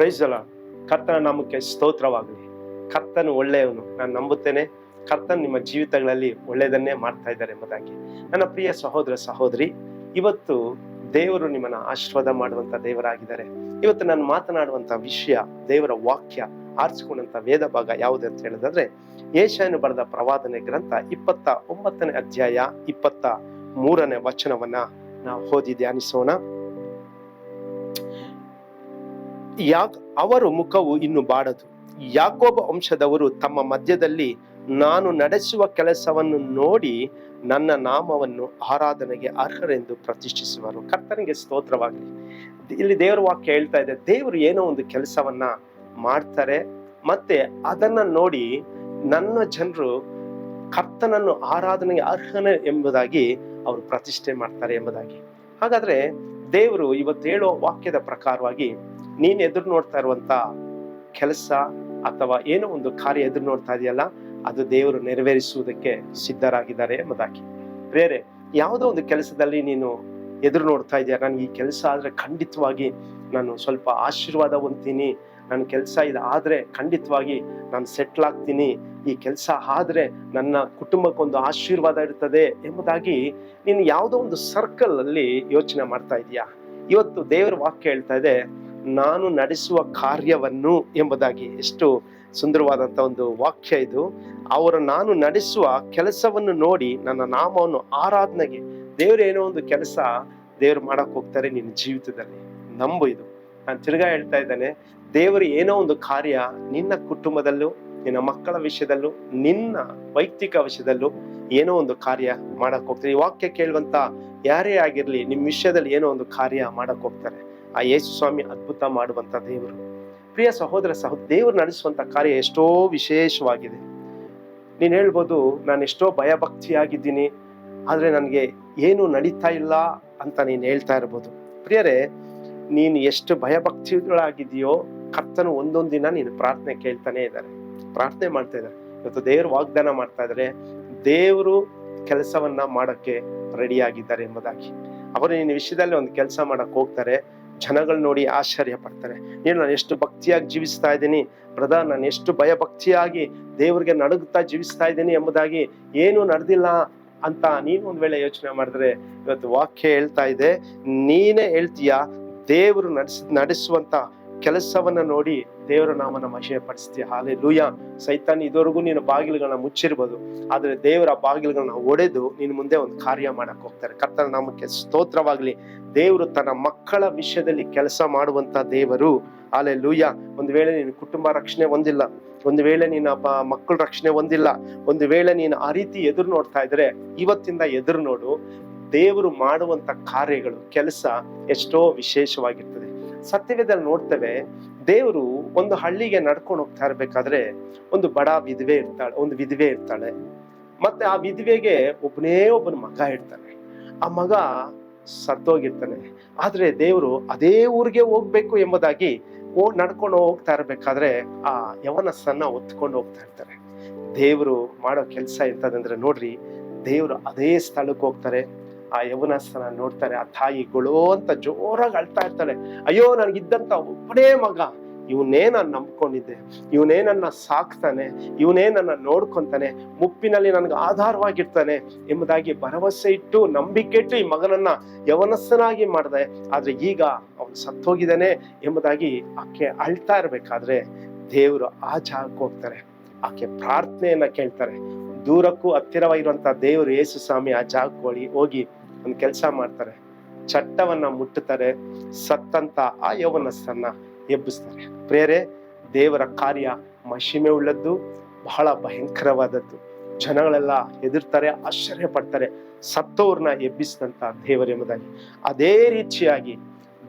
Price ಕರ್ತನ ನಾಮಕ್ಕೆ ಸ್ತೋತ್ರವಾಗಲಿ. ಕರ್ತನು ಒಳ್ಳೆಯವನು. ನಾನು ನಂಬುತ್ತೇನೆ. ಕರ್ತನ್ ನಿಮ್ಮ ಜೀವಿತಗಳಲ್ಲಿ ಒಳ್ಳೆಯದನ್ನೇ ಮಾಡ್ತಾ ಇದ್ದಾರೆ ಎಂಬುದಾಗಿ. ನನ್ನ ಪ್ರಿಯ ಸಹೋದರ, ಸಹೋದರಿ, ಇವತ್ತು ದೇವರು ನಿಮ್ಮನ್ನ ಆಶೀರ್ವಾದ ಮಾಡುವಂತ ದೇವರಾಗಿದ್ದಾರೆ. ಇವತ್ತು ನಾನು ಮಾತನಾಡುವಂತ ವಿಷಯ, ದೇವರ ವಾಕ್ಯ, ಆರಿಸಿಕೊಂಡಂತ ವೇದ ಭಾಗ ಯಾವುದು ಅಂತ ಹೇಳಿದ್ರೆ ಏಷಾಯನು ಬರೆದ ಪ್ರವಾದನೆ ಗ್ರಂಥ ಇಪ್ಪತ್ತ ಒಂಬತ್ತನೇ ಅಧ್ಯಾಯ ಇಪ್ಪತ್ತ ಮೂರನೇ ವಚನವನ್ನ ನಾವು ಓದಿ ಧ್ಯಾನಿಸೋಣ. ಯಾಕ್ ಅವರು ಮುಖವು ಇನ್ನು ಬಾಡದು? ಯಾಕೋಬ ವಂಶದವರು ತಮ್ಮ ಮಧ್ಯದಲ್ಲಿ ನಾನು ನಡೆಸುವ ಕೆಲಸವನ್ನು ನೋಡಿ ನನ್ನ ನಾಮವನ್ನು ಆರಾಧನೆಗೆ ಅರ್ಹರೆಂದು ಪ್ರತಿಷ್ಠಿಸುವರು. ಕರ್ತನಿಗೆ ಸ್ತೋತ್ರವಾಗಲಿ. ಇಲ್ಲಿ ದೇವರ ವಾಕ್ಯ ಹೇಳ್ತಾ ಇದೆ. ದೇವರು ಏನೋ ಒಂದು ಕೆಲಸವನ್ನ ಮಾಡ್ತಾರೆ ಮತ್ತೆ ಅದನ್ನ ನೋಡಿ ನನ್ನ ಜನರು ಕರ್ತನನ್ನು ಆರಾಧನೆಗೆ ಅರ್ಹನೆ ಎಂಬುದಾಗಿ ಅವರು ಪ್ರತಿಷ್ಠೆ ಮಾಡ್ತಾರೆ ಎಂಬುದಾಗಿ. ಹಾಗಾದ್ರೆ ದೇವರು ಇವತ್ತು ಹೇಳೋ ವಾಕ್ಯದ ಪ್ರಕಾರವಾಗಿ ನೀನ್ ಎದುರು ನೋಡ್ತಾ ಇರುವಂತ ಕೆಲಸ ಅಥವಾ ಏನೋ ಒಂದು ಕಾರ್ಯ ಎದುರು ನೋಡ್ತಾ ಇದೆಯಲ್ಲ, ಅದು ದೇವರು ನೆರವೇರಿಸುವುದಕ್ಕೆ ಸಿದ್ಧರಾಗಿದ್ದಾರೆ ಎಂಬುದಾಗಿ. ಬೇರೆ ಯಾವುದೋ ಒಂದು ಕೆಲಸದಲ್ಲಿ ನೀನು ಎದುರು ನೋಡ್ತಾ ಇದೆಯಾ ನನಗೆ ಈ ಕೆಲಸ ಆದ್ರೆ ಖಂಡಿತವಾಗಿ ನಾನು ಸ್ವಲ್ಪ ಆಶೀರ್ವಾದ ಹೊಂದ್ತೀನಿ. ನನ್ನ ಕೆಲಸ ಇದು ಆದ್ರೆ ಖಂಡಿತವಾಗಿ ನಾನು ಸೆಟ್ಲ್ ಆಗ್ತೀನಿ. ಈ ಕೆಲಸ ಆದ್ರೆ ನನ್ನ ಕುಟುಂಬಕ್ಕೊಂದು ಆಶೀರ್ವಾದ ಇರ್ತದೆ ಎಂಬುದಾಗಿ ನೀನು ಯಾವುದೋ ಒಂದು ಸರ್ಕಲ್ ಅಲ್ಲಿ ಯೋಚನೆ ಮಾಡ್ತಾ ಇದೀಯಾ? ಇವತ್ತು ದೇವರ ವಾಕ್ಯ ಹೇಳ್ತಾ ಇದೆ ನಾನು ನಡೆಸುವ ಕಾರ್ಯವನ್ನು ಎಂಬುದಾಗಿ ಎಷ್ಟು ಸುಂದರವಾದಂತ ಒಂದು ವಾಕ್ಯ ಇದು. ಅವರ ನಾನು ನಡೆಸುವ ಕೆಲಸವನ್ನು ನೋಡಿ ನನ್ನ ನಾಮವನ್ನು ಆರಾಧನೆಗೆ ದೇವರು ಏನೋ ಒಂದು ಕೆಲಸ ದೇವರು ಮಾಡಕ್ ಹೋಗ್ತಾರೆ ನಿನ್ನ ಜೀವಿತದಲ್ಲಿ. ನಂಬು ಇದು. ನಾನು ತಿರ್ಗಾ ಹೇಳ್ತಾ ಇದ್ದೇನೆ, ದೇವರು ಏನೋ ಒಂದು ಕಾರ್ಯ ನಿನ್ನ ಕುಟುಂಬದಲ್ಲೂ, ನಿನ್ನ ಮಕ್ಕಳ ವಿಷಯದಲ್ಲೂ, ನಿನ್ನ ವೈಯಕ್ತಿಕ ವಿಷಯದಲ್ಲೂ ಏನೋ ಒಂದು ಕಾರ್ಯ ಮಾಡಕ್ ಹೋಗ್ತಾರೆ. ಈ ವಾಕ್ಯ ಕೇಳುವಂತ ಯಾರೇ ಆಗಿರ್ಲಿ ನಿಮ್ಮ ವಿಷಯದಲ್ಲಿ ಏನೋ ಒಂದು ಕಾರ್ಯ ಮಾಡಕ್ ಹೋಗ್ತಾರೆ. ಆ ಯೇಸು ಸ್ವಾಮಿ ಅದ್ಭುತ ಮಾಡುವಂತ ದೇವರು. ಪ್ರಿಯ ಸಹೋದರ ಸಹ, ದೇವರು ನಡೆಸುವಂತ ಕಾರ್ಯ ಎಷ್ಟೋ ವಿಶೇಷವಾಗಿದೆ. ನೀನು ಹೇಳ್ಬೋದು, ನಾನು ಎಷ್ಟೋ ಭಯಭಕ್ತಿಯಾಗಿದ್ದೀನಿ, ಆದರೆ ನನಗೆ ಏನು ನಡೀತಾ ಇಲ್ಲ ಅಂತ ನೀನು ಹೇಳ್ತಾ ಇರ್ಬೋದು. ಪ್ರಿಯರೇ, ನೀನು ಎಷ್ಟು ಭಯಭಕ್ತಿಗಳಾಗಿದೆಯೋ ಕರ್ತನು ಒಂದೊಂದು ದಿನ ನೀನು ಪ್ರಾರ್ಥನೆ ಕೇಳ್ತಾನೆ ಇದ್ದಾರೆ. ಪ್ರಾರ್ಥನೆ ಮಾಡ್ತಾ ಇದ್ದಾರೆ. ಇವತ್ತು ದೇವರು ವಾಗ್ದಾನ ಮಾಡ್ತಾ ಇದ್ದಾರೆ. ದೇವರು ಕೆಲಸವನ್ನ ಮಾಡಕ್ಕೆ ರೆಡಿಯಾಗಿದ್ದಾರೆ ಎಂಬುದಾಗಿ. ಅವರು ನಿನ್ನ ವಿಷಯದಲ್ಲಿ ಒಂದು ಕೆಲಸ ಮಾಡಕ್ಕೆ ಹೋಗ್ತಾರೆ. ಜನಗಳು ನೋಡಿ ಆಶ್ಚರ್ಯ ಪಡ್ತಾರೆ. ನೀನು ನಾನು ಎಷ್ಟು ಭಕ್ತಿಯಾಗಿ ಜೀವಿಸ್ತಾ ಇದ್ದೀನಿ, ಬ್ರದರ್, ನಾನು ಎಷ್ಟು ಭಯ ಭಕ್ತಿಯಾಗಿ ದೇವರಿಗೆ ನಡುಗುತ್ತಾ ಜೀವಿಸ್ತಾ ಇದ್ದೀನಿ ಎಂಬುದಾಗಿ ಏನು ನಡೆದಿಲ್ಲ ಅಂತ ನೀನು ಒಂದು ವೇಳೆ ಯೋಚನೆ ಮಾಡಿದ್ರೆ ಇವತ್ತು ವಾಕ್ಯ ಹೇಳ್ತಾ ಇದೆ, ನೀನೇ ಹೇಳ್ತೀಯ ದೇವರು ನಡೆಸ್, ನಡೆಸುವಂತ ಕೆಲಸವನ್ನ ನೋಡಿ ದೇವರ ನಾಮನ ಮಹಿಮೆ ಪಡಿಸ್ತೀಯ ಹಾಲೆ ಲೂಯ ಸೈತಾನ್ ಇದುವರೆಗೂ ನೀನು ಬಾಗಿಲುಗಳನ್ನ ಮುಚ್ಚಿರ್ಬೋದು. ಆದ್ರೆ ದೇವರ ಬಾಗಿಲುಗಳನ್ನ ಒಡೆದು ನೀನು ಮುಂದೆ ಒಂದು ಕಾರ್ಯ ಮಾಡಕ್ ಹೋಗ್ತಾರೆ. ಕರ್ತನ ನಾಮಕ್ಕೆ ಸ್ತೋತ್ರವಾಗ್ಲಿ. ದೇವರು ತನ್ನ ಮಕ್ಕಳ ವಿಷಯದಲ್ಲಿ ಕೆಲಸ ಮಾಡುವಂತ ದೇವರು. ಆಲೆ ಲೂಯ ಒಂದು ವೇಳೆ ನೀನು ಕುಟುಂಬ ರಕ್ಷಣೆ ಹೊಂದಿಲ್ಲ, ಒಂದು ವೇಳೆ ನೀನು ಮಕ್ಕಳ ರಕ್ಷಣೆ ಹೊಂದಿಲ್ಲ, ಒಂದು ವೇಳೆ ನೀನು ಆ ರೀತಿ ಎದುರು ನೋಡ್ತಾ ಇದ್ರೆ, ಇವತ್ತಿಂದ ಎದುರು ನೋಡು, ದೇವರು ಮಾಡುವಂತ ಕಾರ್ಯಗಳು, ಕೆಲಸ ಎಷ್ಟೋ ವಿಶೇಷವಾಗಿರ್ತದೆ. ಸತ್ಯವೇದಲ್ಲಿ ನೋಡ್ತೇವೆ, ದೇವರು ಒಂದು ಹಳ್ಳಿಗೆ ನಡ್ಕೊಂಡು ಹೋಗ್ತಾ ಇರ್ಬೇಕಾದ್ರೆ ಒಂದು ಬಡ ವಿಧವೆ ಇರ್ತಾಳೆ, ಒಂದು ವಿಧವೆ ಇರ್ತಾಳೆ. ಮತ್ತೆ ಆ ವಿಧವೆಗೆ ಒಬ್ಬನೇ ಒಬ್ಬನ ಮಗ ಇರ್ತಾನೆ. ಆ ಮಗ ಸತ್ತೋಗಿರ್ತಾನೆ. ಆದ್ರೆ ದೇವರು ಅದೇ ಊರಿಗೆ ಹೋಗ್ಬೇಕು ಎಂಬುದಾಗಿ ಓ ನಡ್ಕೊಂಡು ಹೋಗ್ತಾ ಇರ್ಬೇಕಾದ್ರೆ ಆ ಯವನಸ್ಸನ್ನ ಒತ್ಕೊಂಡು ಹೋಗ್ತಾ ಇರ್ತಾರೆ. ದೇವರು ಮಾಡೋ ಕೆಲಸ ಎಂತದಂದ್ರೆ ನೋಡ್ರಿ, ದೇವರು ಅದೇ ಸ್ಥಳಕ್ಕೆ ಹೋಗ್ತಾರೆ. ಆ ಯವನಸ್ಥನ ನೋಡ್ತಾರೆ, ಆ ತಾಯಿ ಅಂತ ಜೋರಾಗಿ ಅಳ್ತಾ ಇರ್ತಾಳೆ. ಅಯ್ಯೋ, ನನಗಿದ್ದಂತ ಒಬ್ಬನೇ ಮಗ, ಇವನೇ ನಾನು ನಂಬ್ಕೊಂಡಿದ್ದೆ, ಇವನೇ ನನ್ನ ಸಾಕ್ತಾನೆ, ಇವನೇ ನನ್ನ ನೋಡ್ಕೊಂತಾನೆ, ಮುಪ್ಪಿನಲ್ಲಿ ನನಗೆ ಆಧಾರವಾಗಿರ್ತಾನೆ ಎಂಬುದಾಗಿ ಭರವಸೆ ಇಟ್ಟು ನಂಬಿಕೆ ಇಟ್ಟು ಈ ಮಗನನ್ನ ಯವನಸ್ಸನಾಗಿ ಮಾಡಿದೆ. ಆದ್ರೆ ಈಗ ಅವನು ಸತ್ತೋಗಿದ್ದಾನೆ ಎಂಬುದಾಗಿ ಆಕೆ ಅಳ್ತಾ ಇರ್ಬೇಕಾದ್ರೆ ದೇವರು ಆ ಜಾಗಕ್ಕೆ ಹೋಗ್ತಾರೆ. ಆಕೆ ಪ್ರಾರ್ಥನೆಯನ್ನ ಕೇಳ್ತಾರೆ. ದೂರಕ್ಕೂ ಹತ್ತಿರವಾಗಿರುವಂತ ದೇವರು ಯೇಸು ಸ್ವಾಮಿ ಆ ಜಾಗಕ್ಕೆ ಹೋಗಿ ಒಂದು ಕೆಲಸ ಮಾಡ್ತಾರೆ. ಚಟ್ಟವನ್ನ ಮುಟ್ಟುತ್ತಾರೆ. ಸತ್ತಂತ ಆ ಎಬ್ಬಿಸ್ತಾರೆ. ಪ್ರೇರೆ, ದೇವರ ಕಾರ್ಯ ಮಹಿಮೆ ಉಳ್ಳದ್ದು, ಬಹಳ ಭಯಂಕರವಾದದ್ದು. ಜನಗಳೆಲ್ಲ ಎದುರ್ತಾರೆ ಆಶ್ಚರ್ಯ ಪಡ್ತಾರೆ. ಸತ್ತೋರ್ನ ಎಬ್ಬಿಸಿದಂತ ದೇವರೆಂಬುದಾಗಿ. ಅದೇ ರೀತಿಯಾಗಿ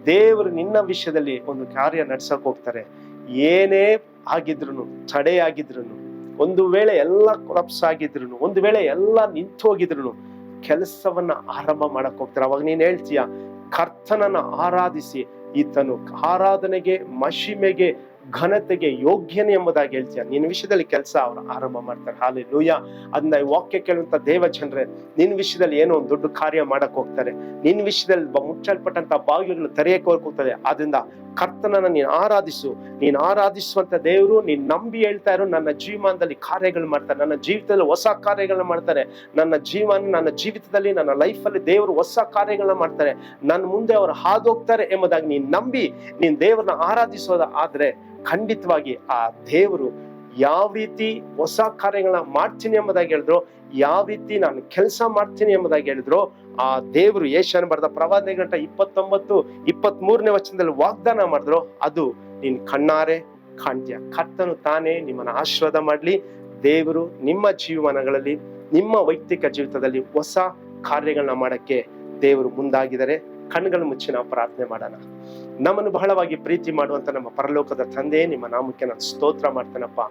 ದೇವರು ನಿನ್ನ ವಿಷಯದಲ್ಲಿ ಒಂದು ಕಾರ್ಯ ನಡ್ಸಕ್ ಹೋಗ್ತಾರೆ. ಏನೇ ಆಗಿದ್ರು ತಡೆಯಾಗಿದ್ರು ಒಂದು ವೇಳೆ ಎಲ್ಲ ಕೊಲಪ್ಸ್ ಆಗಿದ್ರು ಒಂದು ವೇಳೆ ಎಲ್ಲ ನಿಂತು ಹೋಗಿದ್ರು ಕೆಲಸವನ್ನ ಆರಂಭ ಮಾಡಕ್ ಹೋಗ್ತಾರೆ. ಅವಾಗ ನೀನ್ ಹೇಳ್ತೀಯ ಕರ್ತನನ್ನ ಆರಾಧಿಸಿ ಈತನು ಆರಾಧನೆಗೆ ಮಹಿಮೆಗೆ ಘನತೆಗೆ ಯೋಗ್ಯನೇ ಎಂಬುದಾಗಿ ಹೇಳ್ತೀಯ. ನಿನ್ನ ವಿಷಯದಲ್ಲಿ ಕೆಲಸ ಅವರು ಆರಂಭ ಮಾಡ್ತಾರೆ. ಹಾಲಿ ಲೂಯ ಅದನ್ನ ವಾಕ್ಯ ಕೇಳುವಂತ ದೇವ ಜನರೇ, ನಿನ್ನ ವಿಷಯದಲ್ಲಿ ಏನೋ ಒಂದು ದೊಡ್ಡ ಕಾರ್ಯ ಮಾಡಕ್ ಹೋಗ್ತಾರೆ. ನಿನ್ನ ವಿಷಯದಲ್ಲಿ ಮುಚ್ಚಲ್ಪಟ್ಟಂತ ಬಾಗಿಲುಗಳು ತೆರೆಯಕ್ಕೆ ಹೋಗ್ತದೆ. ಆದ್ರಿಂದ ಕರ್ತನನ್ನ ನೀನು ಆರಾಧಿಸು. ನೀನು ಆರಾಧಿಸುವಂತ ದೇವರು, ನೀನ್ ನಂಬಿ ಹೇಳ್ತಾ ಇರೋ ನನ್ನ ಜೀವನದಲ್ಲಿ ಕಾರ್ಯಗಳು ಮಾಡ್ತಾರೆ. ನನ್ನ ಜೀವಿತದಲ್ಲಿ ಹೊಸ ಕಾರ್ಯಗಳನ್ನ ಮಾಡ್ತಾರೆ. ನನ್ನ ಜೀವನ, ನನ್ನ ಜೀವಿತದಲ್ಲಿ, ನನ್ನ ಲೈಫ್ ಅಲ್ಲಿ ದೇವರು ಹೊಸ ಕಾರ್ಯಗಳನ್ನ ಮಾಡ್ತಾರೆ. ನನ್ನ ಮುಂದೆ ಅವರು ಹೋಗ್ತಾರೆ ಎಂಬುದಾಗಿ ನೀನ್ ನಂಬಿ, ನೀನ್ ದೇವರನ್ನ ಆರಾಧಿಸೋದ ಆದ್ರೆ ಖಂಡಿತವಾಗಿ ಆ ದೇವರು ಯಾವ ರೀತಿ ಹೊಸ ಕಾರ್ಯಗಳನ್ನ ಮಾಡ್ತೀನಿ ಎಂಬುದಾಗಿ ಹೇಳಿದ್ರು, ಯಾವ ರೀತಿ ನಾನು ಕೆಲಸ ಮಾಡ್ತೀನಿ ಎಂಬುದಾಗಿ ಹೇಳಿದ್ರು, ಆ ದೇವರು ಏಷ್ಯಾನ ಬರೆದ ಪ್ರವಾದ ಗಂಟ ಇಪ್ಪತ್ತೊಂಬತ್ತು ಇಪ್ಪತ್ತ್ ಮೂರನೇ ವಚನದಲ್ಲಿ ವಾಗ್ದಾನ ಮಾಡಿದ್ರು, ಅದು ನೀನ್ ಕಣ್ಣಾರೆ ಕಾಣ್ತೀಯ. ಕರ್ತನು ತಾನೇ ನಿಮ್ಮನ್ನ ಆಶೀರ್ವಾದ ಮಾಡ್ಲಿ. ದೇವರು ನಿಮ್ಮ ಜೀವನಗಳಲ್ಲಿ ನಿಮ್ಮ ವೈಯಕ್ತಿಕ ಜೀವಿತದಲ್ಲಿ ಹೊಸ ಕಾರ್ಯಗಳನ್ನ ಮಾಡಕ್ಕೆ ದೇವರು ಮುಂದಾಗಿದ್ದಾರೆ. ಕಣ್ಗಳು ಮುಚ್ಚಿ ನಾವು ಪ್ರಾರ್ಥನೆ ಮಾಡೋಣ. ನಮ್ಮನ್ನು ಬಹಳವಾಗಿ ಪ್ರೀತಿ ಮಾಡುವಂತ ನಮ್ಮ ಪರಲೋಕದ ತಂದೆ, ನಿಮ್ಮ ನಾಮಕ್ಕೆ ನಾನು ಸ್ತೋತ್ರ ಮಾಡ್ತೇನಪ್ಪ.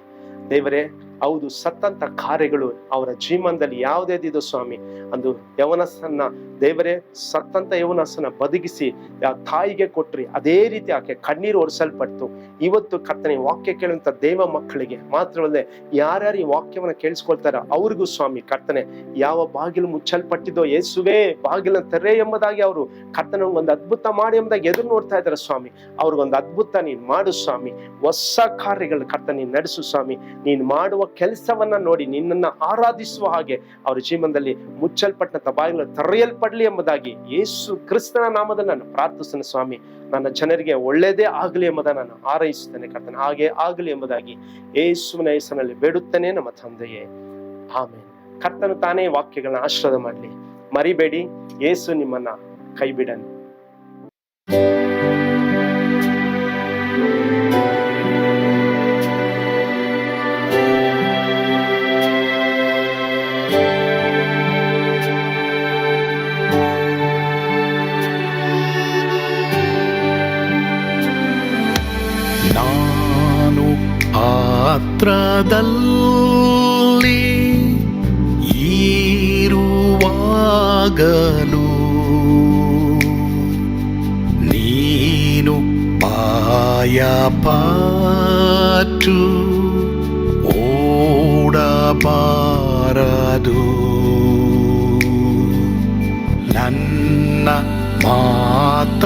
ದೇವರೇ ಹೌದು, ಸತ್ತಂತ ಕಾರ್ಯಗಳು ಅವರ ಜೀವನದಲ್ಲಿ ಯಾವುದೇದಿದು ಸ್ವಾಮಿ, ಅಂದು ಯವನಸ್ಸನ್ನ, ದೇವರೇ, ಸತ್ತಂತ ಯವನಸ್ಸನ್ನ ಬದುಕಿಸಿ ಆ ತಾಯಿಗೆ ಕೊಟ್ರಿ. ಅದೇ ರೀತಿ ಆಕೆ ಕಣ್ಣೀರು ಒರೆಸಲ್ಪಟ್ಟು ಇವತ್ತು ಕರ್ತನೆ ವಾಕ್ಯ ಕೇಳುವಂತ ದೇವ ಮಕ್ಕಳಿಗೆ ಮಾತ್ರವಲ್ಲದೆ ಯಾರ್ಯಾರು ಈ ವಾಕ್ಯವನ್ನ ಕೇಳಿಸ್ಕೊಳ್ತಾರ ಅವ್ರಿಗೂ ಸ್ವಾಮಿ, ಕರ್ತನೆ, ಯಾವ ಬಾಗಿಲು ಮುಚ್ಚಲ್ಪಟ್ಟಿದ್ದೋ ಯೇಸುವೆ ಬಾಗಿಲ ತೆರೆ ಎಂಬುದಾಗಿ ಅವರು ಕರ್ತನ ಒಂದು ಅದ್ಭುತ ಮಾಡಿ ಎಂಬುದಾಗಿ ಎದುರು ನೋಡ್ತಾ ಇದ್ದಾರೆ ಸ್ವಾಮಿ. ಅವ್ರಿಗೊಂದು ಅದ್ಭುತ ನೀನ್ ಮಾಡು ಸ್ವಾಮಿ. ಹೊಸ ಕಾರ್ಯಗಳು ಕರ್ತ ನೀನ್ ನಡೆಸು ಸ್ವಾಮಿ. ನೀನ್ ಮಾಡುವ ಕೆಲಸವನ್ನ ನೋಡಿ ನಿನ್ನನ್ನ ಆರಾಧಿಸುವ ಹಾಗೆ ಅವರ ಜೀವನದಲ್ಲಿ ಮುಚ್ಚಲ್ಪಟ್ಟಂತ ಬಾಯಿಗಳು ತರೆಯಲ್ಪಡ್ಲಿ ಎಂಬುದಾಗಿ ಯೇಸು ಕ್ರಿಸ್ತನ ನಾಮದಲ್ಲಿ ನಾನು ಪ್ರಾರ್ಥಿಸ್ತೇನೆ ಸ್ವಾಮಿ. ನನ್ನ ಜನರಿಗೆ ಒಳ್ಳೇದೇ ಆಗಲಿ ಎಂಬುದನ್ನು ನಾನು ಆರೈಸುತ್ತೇನೆ ಕರ್ತನೆ. ಹಾಗೆ ಆಗಲಿ ಎಂಬುದಾಗಿ ಯೇಸುವಿನ ಹೆಸರಿನಲ್ಲಿ ಬೇಡುತ್ತೇನೆ ನಮ್ಮ ತಂದೆಯೇ. ಆಮೇಲೆ ಕರ್ತನು ತಾನೇ ವಾಕ್ಯಗಳನ್ನ ಆಶ್ರಯ ಮಾಡಲಿ. ಮರಿಬೇಡಿ. ಯೇಸು ನಿಮ್ಮನ್ನ ಕೈ ಬಿಡನು ಪಾತ್ರದಲ್ಲಿ ಈರುವಾಗಲು ನೀನು ಪಾಯಪಾಟು ಓಡಬಾರದು ನನ್ನ ಮಾತನಂಬಿ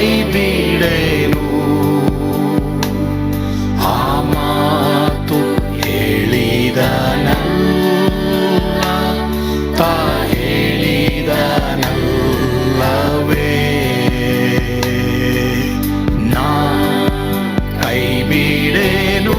ಬಿಡೇನು? ಆ ಮಾತು ಹೇಳಿದನಲ್ಲ ತಾ ಹೇಳಿದನಲ್ಲವೇ ನಾ ಕೈ ಬಿಡೇನು?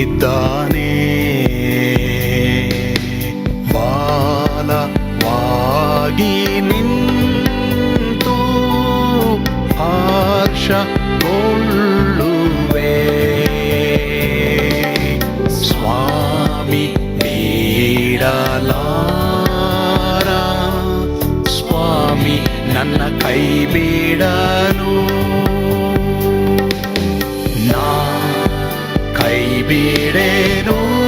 ಇದ್ದಾನೆ. ಮಾಲವಾಗಿ ನಿಂತು ಆಕ್ಷ ಹರ್ಷಗೊಳ್ಳುವೆ ಸ್ವಾಮಿ ನೀಡಲಾರ. ಸ್ವಾಮಿ ನನ್ನ ಕೈ ಬಿಡನು vivir